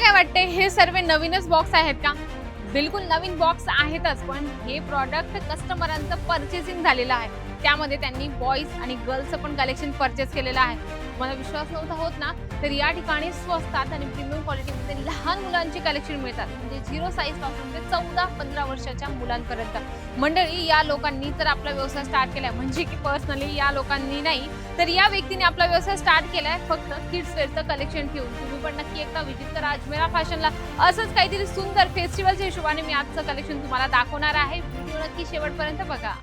काय वाटते हे सर्व नवीनच बॉक्स आहेत का? बिलकुल नवीन बॉक्स आहेतच पण हे प्रॉडक्ट कस्टमरांचं परचेसिंग झालेलं आहे. त्यामध्ये त्यांनी बॉईज आणि गर्ल्सचं पण कलेक्शन परचेस केलेलं आहे. मला विश्वास नव्हता होत ना? तर या ठिकाणी स्वस्तात आणि प्रीमियम क्वालिटीमध्ये लहान मुलांची कलेक्शन मिळतात. म्हणजे झिरो साईजपासून ते चौदा पंधरा वर्षाच्या मुलांपर्यंत. मंडळी या लोकांनी तर आपला व्यवसाय स्टार्ट केलाय. म्हणजे की पर्सनली या लोकांनी नाही तर या व्यक्तीने आपला व्यवसाय स्टार्ट केलाय. फक्त किड्स वेअरचं कलेक्शन ठेवून. तुम्ही पण नक्की एकदा विजिट करा अजमेरा फॅशनला असंच काहीतरी सुंदर फेस्टिवलच्या हिशोबाने मी आजचं कलेक्शन तुम्हाला दाखवणार आहे. व्हिडिओ नक्की शेवटपर्यंत बघा.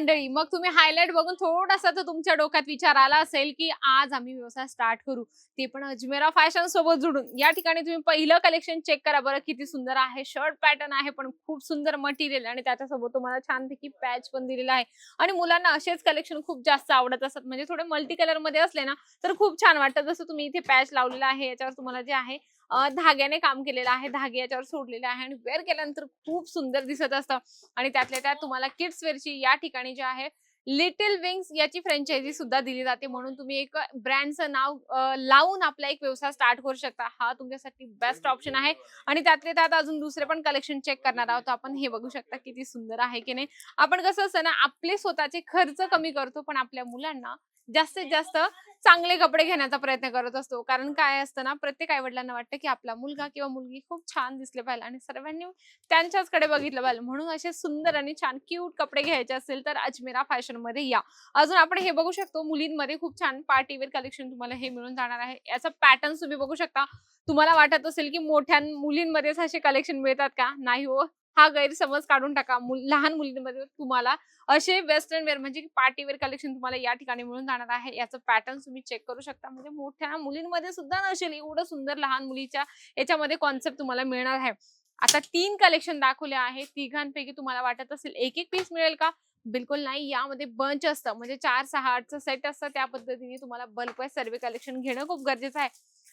मंडळी मग तुम्ही हायलाइट बघून थोडासा तर तुमच्या डोक्यात विचार आला असेल की आज आम्ही व्यवसाय स्टार्ट करू. ते पण अजमेरा फॅशन सोबत जुडून. या ठिकाणी तुम्ही पहिलं कलेक्शन चेक करा बरं किती सुंदर आहे. शर्ट पॅटर्न आहे पण खूप सुंदर मटेरियल आणि त्याच्यासोबत तुम्हाला छानपैकी पॅच पण दिलेला आहे. आणि मुलांना असेच कलेक्शन खूप जास्त आवडत असतात म्हणजे थोडे मल्टी कलरमध्ये असले ना तर खूप छान वाटतं. जसं तुम्ही इथे पॅच लावलेला आहे याच्यावर तुम्हाला जे आहे धाग्याने काम केलेलं आहे धागे याच्यावर सोडलेले आहे आणि वेअर केल्यानंतर खूप सुंदर दिसत असतं आणि त्यातल्या त्यात तुम्हाला किड्स वेअरची या ठिकाणी जे आहे लिटिल विंग्स याची फ्रँचायझी सुद्धा दिली जाते. म्हणून तुम्ही एक ब्रँडचं नाव लावून आपला एक व्यवसाय स्टार्ट करू शकता. हा तुमच्यासाठी बेस्ट ऑप्शन आहे. आणि त्यातले त्यात अजून दुसरे पण कलेक्शन चेक करणार आहोत. आपण हे बघू शकता किती सुंदर आहे की नाही. आपण कसं असतं ना आपले स्वतःचे खर्च कमी करतो पण आपल्या मुलांना जास्तीत जास्त चांगले कपडे घेण्याचा प्रयत्न करत असतो. कारण काय असतं ना प्रत्येक आई वडिलांना वाटतं की आपला मुलगा किंवा मुलगी खूप छान दिसले पाहिजे आणि सर्वांनी त्यांच्याचकडे बघितलं पाहिजे. म्हणून असे सुंदर आणि छान क्यूट कपडे घ्यायचे असेल तर अजमेरा फॅशनमध्ये या. अजून आपण हे बघू शकतो मुलींमध्ये खूप छान पार्टीवेअर कलेक्शन तुम्हाला हे मिळून जाणार आहे. याचा पॅटर्न तुम्ही बघू शकता. तुम्हाला वाटत असेल की मोठ्या मुलींमध्येच असे कलेक्शन मिळतात का? नाही हो. हा गैरसमज काढून टाका. मुल- लहान मुलींमध्ये तुम्हाला असे वेस्टर्न वेअर म्हणजे पार्टीवेअर कलेक्शन तुम्हाला या ठिकाणी मिळून जाणार आहे. याचं पॅटर्न तुम्ही चेक करू शकता. म्हणजे मोठ्या मुलींमध्ये सुद्धा नसेल एवढं सुंदर लहान मुलीच्या याच्यामध्ये कॉन्सेप्ट तुम्हाला मिळणार आहे. आता तीन कलेक्शन दाखवले आहे तिघांपैकी तुम्हाला वाटत असेल एक एक पीस मिळेल का? बिलकुल नाही. यामध्ये बंच असतं. म्हणजे चार सहा आठचं सेट असतं त्या पद्धतीने तुम्हाला बल्क वाईज सर्वे कलेक्शन घेणं खूप गरजेचं आहे.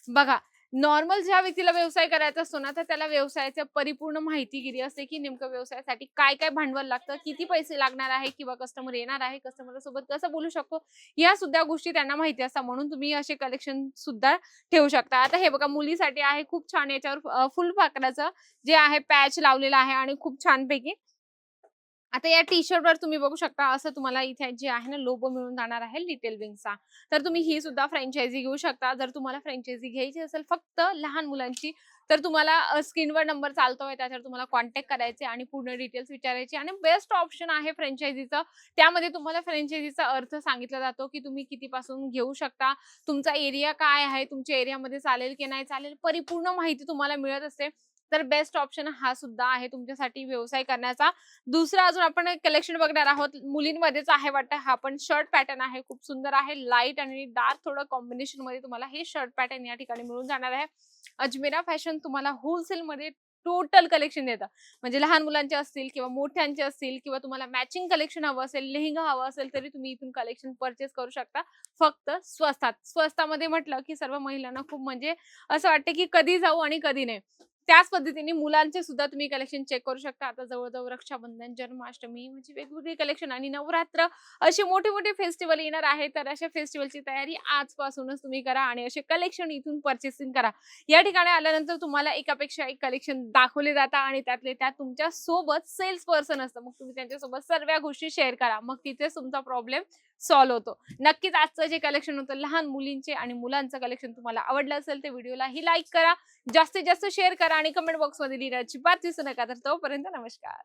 बघा नॉर्मल ज्या व्यक्तीला व्यवसाय करायचा असतो ना तर त्याला व्यवसायाच्या परिपूर्ण माहितीगिरी असते की नेमकं व्यवसायासाठी काय काय भांडवल लागतं किती पैसे लागणार आहे किंवा कस्टमर येणार आहे कस्टमर सोबत कसं बोलू शकतो या सुद्धा गोष्टी त्यांना माहिती असतात. म्हणून तुम्ही असे कलेक्शन सुद्धा ठेवू शकता. आता हे बघा मुलीसाठी आहे खूप छान याच्यावर फुल फाकडाचं जे आहे पॅच लावलेलं आहे आणि खूप छानपैकी आता या टी शर्ट वर तुम्ही बघू शकता असं तुम्हाला इथे जे आहे ना लोगो मिळून जाणार आहे लिटिल विंगचा तर तुम्ही ही सुद्धा फ्रँचायझी घेऊ शकता. जर तुम्हाला फ्रँचायझी घ्यायची असेल फक्त लहान मुलांची तर तुम्हाला स्क्रीनवर नंबर चालतोय. त्याच्यावर तुम्हाला कॉन्टॅक्ट करायचे आणि पूर्ण डिटेल्स विचारायचे. आणि बेस्ट ऑप्शन आहे फ्रँचायझीचं त्यामध्ये तुम्हाला फ्रँचायझीचा अर्थ सांगितला जातो की तुम्ही कितीपासून घेऊ शकता. तुमचा एरिया काय आहे? तुमच्या एरियामध्ये चालेल की नाही चालेल? परिपूर्ण माहिती तुम्हाला मिळत असते. तर बेस्ट ऑप्शन हा सुद्धा आहे तुमच्यासाठी व्यवसाय करण्याचा. दुसरा अजून आपण कलेक्शन बघणार आहोत. मुलींमध्येच आहे वाटतं. हा पण शर्ट पॅटर्न आहे. खूप सुंदर आहे. लाइट आणि डार्क थोडं कॉम्बिनेशनमध्ये तुम्हाला हे शर्ट पॅटर्न या ठिकाणी मिळून जाणार आहे. अजमेरा फॅशन तुम्हाला होलसेल मध्ये टोटल कलेक्शन देतं. म्हणजे लहान मुलांचे असतील किंवा मोठ्यांचे असतील किंवा तुम्हाला मॅचिंग कलेक्शन हवं असेल लेहंगा हवं असेल तरी तुम्ही इथून कलेक्शन परचेस करू शकता. फक्त स्वस्तात. स्वस्तामध्ये म्हटलं की सर्व महिलांना खूप म्हणजे असं वाटतं की कधी जाऊ आणि कधी नाही. त्याच पद्धतीने मुलांचे सुद्धा तुम्ही कलेक्शन चेक करू शकता. आता जवळजवळ रक्षाबंधन जन्माष्टमी म्हणजे वेगवेगळी कलेक्शन आणि नवरात्र असे मोठे मोठे फेस्टिवल येणार आहे तर अशा फेस्टिवलची तयारी आजपासूनच तुम्ही करा आणि असे कलेक्शन इथून परचेसिंग करा. या ठिकाणी आल्यानंतर तुम्हाला एकापेक्षा एक कलेक्शन दाखवले जातात आणि त्यातले त्यात तुमच्यासोबत सेल्स पर्सन असतं. मग तुम्ही त्यांच्यासोबत सर्व गोष्टी शेअर करा. मग तिथेच तुमचा प्रॉब्लेम सॉल्व्ह होतो. नक्कीच आजचं जे कलेक्शन होतं लहान मुलींचे आणि मुलांचं कलेक्शन तुम्हाला आवडलं असेल तर व्हिडिओलाही लाईक करा. जास्तीत जास्त शेअर करा आणि कमेंट बॉक्समध्ये लिहिण्याची बात दिसू नका. तर तोपर्यंत नमस्कार.